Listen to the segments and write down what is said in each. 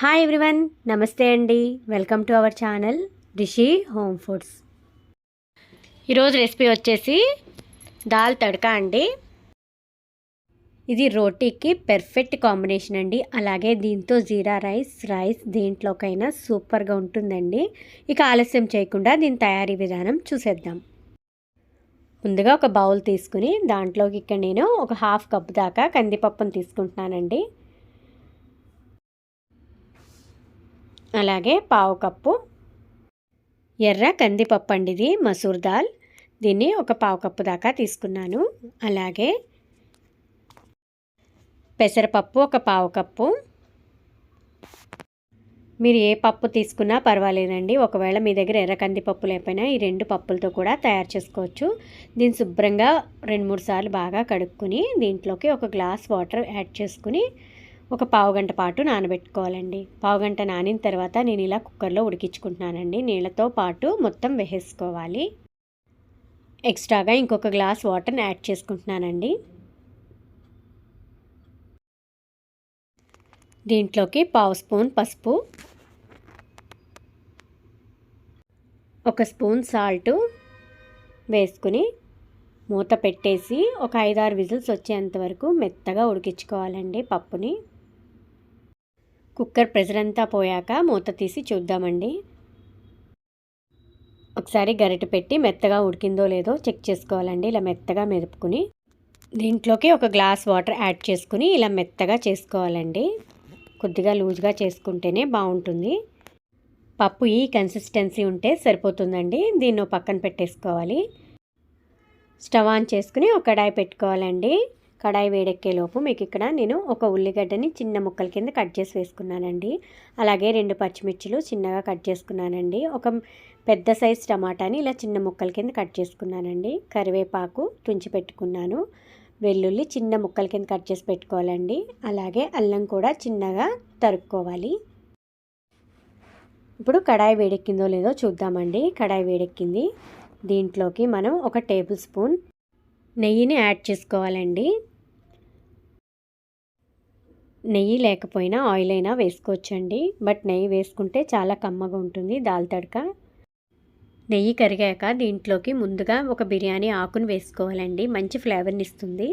Hi everyone నమస్తే అండి. Welcome to our channel Rishi home foods ఈరోజు రెసిపీ వచ్చేసి దాల్ తడకా అండి. ఇది రోటీకి పెర్ఫెక్ట్ కాంబినేషన్ అండి. అలాగే దీంతో జీరా రైస్ రైస్ దేంట్లోకైనా సూపర్గా ఉంటుందండి. ఇక ఆలస్యం చేయకుండా దీని తయారీ విధానం చూసేద్దాం. ముందుగా ఒక బౌల్ తీసుకుని దాంట్లోకి ఇక్కడ నేను ఒక హాఫ్ కప్ దాకా కందిపప్పును తీసుకుంటున్నానండి. అలాగే పావు కప్పు ఎర్ర కందిపప్పు అండి ఇది మసూర్ దాల్. దీన్ని ఒక పావు కప్పు దాకా తీసుకున్నాను. అలాగే పెసరపప్పు ఒక పావు కప్పు. మీరు ఏ పప్పు తీసుకున్నా పర్వాలేదండి. ఒకవేళ మీ దగ్గర ఎర్ర కందిపప్పు లేకపోయినా ఈ రెండు పప్పులతో కూడా తయారు చేసుకోవచ్చు. దీన్ని శుభ్రంగా రెండు మూడు సార్లు బాగా కడుక్కుని దీంట్లోకి ఒక గ్లాస్ వాటర్ యాడ్ చేసుకుని ఒక పావు గంట పాటు నానబెట్టుకోవాలండి. పావు గంట నానిన తర్వాత నేను ఇలా కుక్కర్లో ఉడికించుకుంటున్నానండి. నీళ్ళతో పాటు మొత్తం వేసేసుకోవాలి. ఎక్స్ట్రాగా ఇంకొక గ్లాస్ వాటర్ని యాడ్ చేసుకుంటున్నానండి. దీంట్లోకి పావు స్పూన్ పసుపు ఒక స్పూన్ సాల్ట్ వేసుకుని మూత పెట్టేసి ఒక ఐదారు విజిల్స్ వచ్చేంత వరకు మెత్తగా ఉడికించుకోవాలండి పప్పుని. కుక్కర్ ప్రెజర్ అంతా పోయాక మూత తీసి చూద్దామండి. ఒకసారి గరిట పెట్టి మెత్తగా ఉడికిందో లేదో చెక్ చేసుకోవాలండి. ఇలా మెత్తగా మెదుపుకుని దీంట్లోకి ఒక గ్లాస్ వాటర్ యాడ్ చేసుకుని ఇలా మెత్తగా చేసుకోవాలండి. కొద్దిగా లూజ్గా చేసుకుంటేనే బాగుంటుంది. పప్పు ఈ కన్సిస్టెన్సీ ఉంటే సరిపోతుందండి. దీన్ని పక్కన పెట్టేసుకోవాలి. స్టవ్ ఆన్ చేసుకుని ఒక కడాయి పెట్టుకోవాలండి. కడాయి వేడెక్కేలోపు మీకు ఇక్కడ నేను ఒక ఉల్లిగడ్డని చిన్న ముక్కల కింద కట్ చేసి వేసుకున్నానండి. అలాగే రెండు పచ్చిమిర్చిలు చిన్నగా కట్ చేసుకున్నానండి. ఒక పెద్ద సైజ్ టమాటాని ఇలా చిన్న ముక్కల కింద కట్ చేసుకున్నానండి. కరివేపాకు తుంచి పెట్టుకున్నాను. వెల్లుల్లి చిన్న ముక్కల కింద కట్ చేసి పెట్టుకోవాలండి. అలాగే అల్లం కూడా చిన్నగా తరుక్కోవాలి. ఇప్పుడు కడాయి వేడెక్కిందో లేదో చూద్దామండి. కడాయి వేడెక్కింది. దీంట్లోకి మనం ఒక టేబుల్ స్పూన్ నెయ్యిని యాడ్ చేసుకోవాలండి. నెయ్యి లేకపోయినా ఆయిల్ అయినా వేసుకోవచ్చండి. బట్ నెయ్యి వేసుకుంటే చాలా కమ్మగా ఉంటుంది దాల్ తడక నెయ్యి కరిగాక దీంట్లోకి ముందుగా ఒక బిర్యానీ ఆకును వేసుకోవాలండి. మంచి ఫ్లేవర్ని ఇస్తుంది.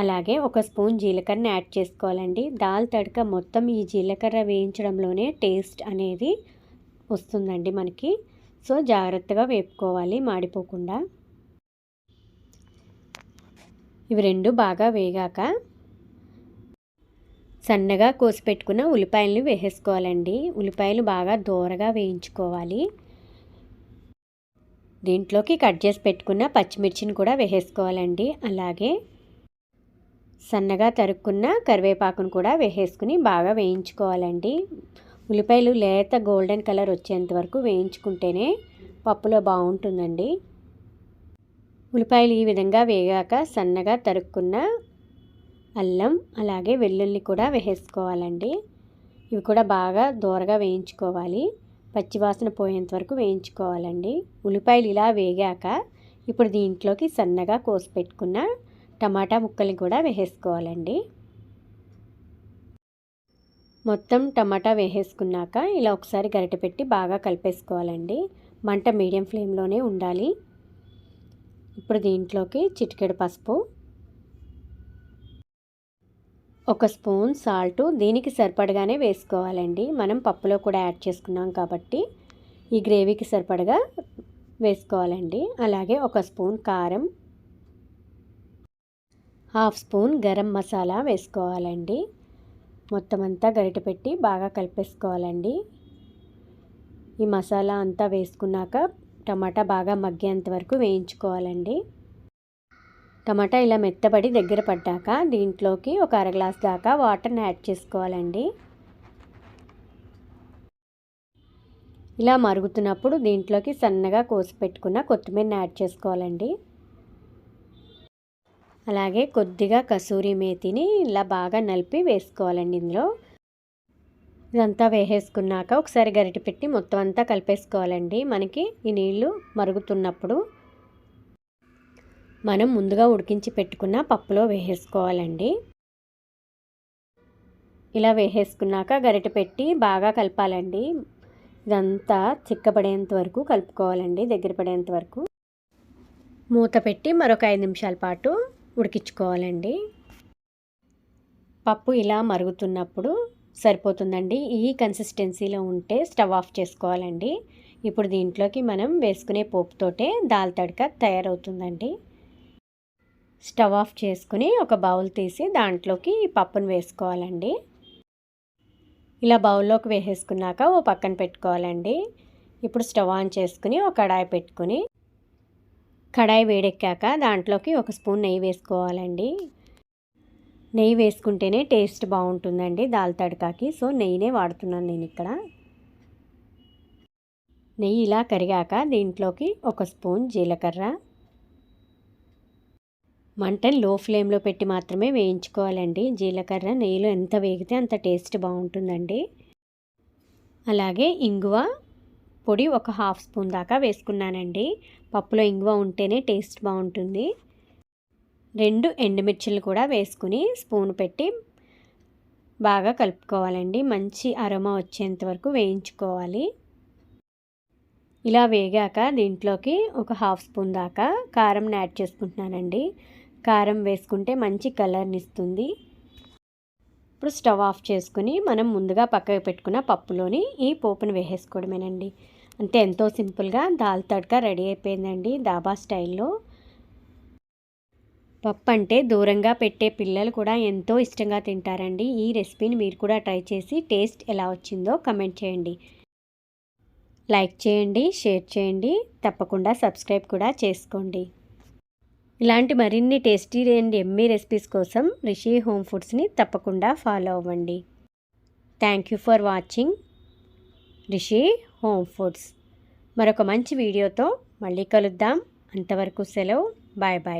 అలాగే ఒక స్పూన్ జీలకర్రని యాడ్ చేసుకోవాలండి. దాల్ తడక మొత్తం ఈ జీలకర్ర వేయించడంలోనే టేస్ట్ అనేది వస్తుందండి మనకి. సో జాగ్రత్తగా వేపుకోవాలి మాడిపోకుండా. ఇవి రెండు బాగా వేగాక సన్నగా కోసి పెట్టుకున్న ఉల్లిపాయలని వేసేసుకోవాలండి. ఉల్లిపాయలు బాగా దూరగా వేయించుకోవాలి. దీంట్లోకి కట్ చేసి పెట్టుకున్న పచ్చిమిర్చిని కూడా వేసేసుకోవాలండి. అలాగే సన్నగా తరుక్కున్న కరివేపాకును కూడా వేసేసుకుని బాగా వేయించుకోవాలండి. ఉల్లిపాయలు లేత గోల్డెన్ కలర్ వచ్చేంత వరకు వేయించుకుంటేనే పప్పులో బాగుంటుందండి. ఉల్లిపాయలు ఈ విధంగా వేగాక సన్నగా తరుక్కున్న అల్లం అలాగే వెల్లుల్లి కూడా వేసేసుకోవాలండి ఇవి కూడా బాగా దూరగా వేయించుకోవాలి. పచ్చివాసన పోయేంత వరకు వేయించుకోవాలండి. ఉల్లిపాయలు ఇలా వేగాక ఇప్పుడు దీంట్లోకి సన్నగా కోసి పెట్టుకున్న టమాటా ముక్కల్ని కూడా వేసేసుకోవాలండి. మొత్తం టమాటా వేసేసుకున్నాక ఇలా ఒకసారి గరిటె పెట్టి బాగా కలిపేసుకోవాలండి. మంట మీడియం ఫ్లేమ్లోనే ఉండాలి. ఇప్పుడు దీంట్లోకి చిటికెడు పసుపు ఒక స్పూన్ సాల్ట్. దీనికి సరిపడగానే వేసుకోవాలండి. మనం పప్పులో కూడా యాడ్ చేసుకున్నాం కాబట్టి ఈ గ్రేవీకి సరిపడగా వేసుకోవాలండి. అలాగే ఒక స్పూన్ కారం హాఫ్ స్పూన్ గరం మసాలా వేసుకోవాలండి. మొత్తం అంతా గరిట పెట్టి బాగా కలిపేసుకోవాలండి. ఈ మసాలా అంతా వేసుకున్నాక టమాటా బాగా మగ్గేంత వరకు వేయించుకోవాలండి. టమాటా ఇలా మెత్తబడి దగ్గర పడ్డాక దీంట్లోకి ఒక అర గ్లాస్ దాకా వాటర్ని యాడ్ చేసుకోవాలండి. ఇలా మరుగుతున్నప్పుడు దీంట్లోకి సన్నగా కోసి పెట్టుకున్న కొత్తిమీరని యాడ్ చేసుకోవాలండి. అలాగే కొద్దిగా కసూరి మేతిని ఇలా బాగా నలిపి వేసుకోవాలండి ఇందులో. ఇదంతా వేసేసుకున్నాక ఒకసారి గరిటె పెట్టి మొత్తం అంతా కలిపేసుకోవాలండి. మనకి ఈ నీళ్ళు మరుగుతున్నప్పుడు మనం ముందుగా ఉడికించి పెట్టుకున్న పప్పులో వేసేసుకోవాలండి. ఇలా వేసేసుకున్నాక గరిటె పెట్టి బాగా కలపాలండి. ఇదంతా చిక్కబడేంత వరకు కలుపుకోవాలండి దగ్గర పడేంత వరకు. మూత పెట్టి మరొక ఐదు నిమిషాల పాటు ఉడికించుకోవాలండి. పప్పు ఇలా మరుగుతున్నప్పుడు సరిపోతుందండి. ఈ కన్సిస్టెన్సీలో ఉంటే స్టవ్ ఆఫ్ చేసుకోవాలండి. ఇప్పుడు దీంట్లోకి మనం వేసుకునే పోపుతోటే దాల్ తడక తయారవుతుందండి. స్టవ్ ఆఫ్ చేసుకుని ఒక బౌల్ తీసి దాంట్లోకి పప్పును వేసుకోవాలండి. ఇలా బౌల్లోకి వేసేసుకున్నాక ఓ పక్కన పెట్టుకోవాలండి. ఇప్పుడు స్టవ్ ఆన్ చేసుకుని ఒక కడాయి పెట్టుకుని కడాయి వేడెక్కాక దాంట్లోకి ఒక స్పూన్ నెయ్యి వేసుకోవాలండి. నెయ్యి వేసుకుంటేనే టేస్ట్ బాగుంటుందండి దాల్ తడకాకి. సో నెయ్యినే వాడుతున్నాను నేను ఇక్కడ. నెయ్యి ఇలా కరిగాక దీంట్లోకి ఒక స్పూన్ జీలకర్ర. మంటను లో ఫ్లేమ్లో పెట్టి మాత్రమే వేయించుకోవాలండి. జీలకర్ర నెయ్యిలో ఎంత వేగితే అంత టేస్ట్ బాగుంటుందండి. అలాగే ఇంగువ పొడి ఒక హాఫ్ స్పూన్ దాకా వేసుకున్నానండి. పప్పులో ఇంగువ ఉంటేనే టేస్ట్ బాగుంటుంది. రెండు ఎండుమిర్చిలు కూడా వేసుకుని స్పూన్ పెట్టి బాగా కలుపుకోవాలండి. మంచి అరమ వచ్చేంత వరకు వేయించుకోవాలి. ఇలా వేగాక దీంట్లోకి ఒక హాఫ్ స్పూన్ దాకా కారం యాడ్ చేసుకుంటున్నానండి. కారం వేసుకుంటే మంచి కలర్ని ఇస్తుంది ఇప్పుడు స్టవ్ ఆఫ్ చేసుకుని మనం ముందుగా పక్కకు పెట్టుకున్న పప్పులోని ఈ పోపును వేసేసుకోవడమేనండి. అంటే ఎంతో సింపుల్గా దాల్ తడక రెడీ అయిపోయిందండి దాబా స్టైల్లో. పప్పు అంటే దూరంగా పెట్టే పిల్లలు కూడా ఎంతో ఇష్టంగా తింటారండి. ఈ రెసిపీని మీరు కూడా ట్రై చేసి టేస్ట్ ఎలా వచ్చిందో కమెంట్ చేయండి. లైక్ చేయండి షేర్ చేయండి తప్పకుండా సబ్స్క్రైబ్ కూడా చేసుకోండి. ఇలాంటి మరిన్ని టేస్టీ అండ్ ఎమ్మీ రెసిపీస్ కోసం రిషి హోమ్ ఫుడ్స్ని తప్పకుండా ఫాలో అవ్వండి. Thank you for watching Rishi home foods. మరొక మంచి వీడియోతో మళ్ళీ కలుద్దాం. అంతవరకు సెలవు. Bye bye.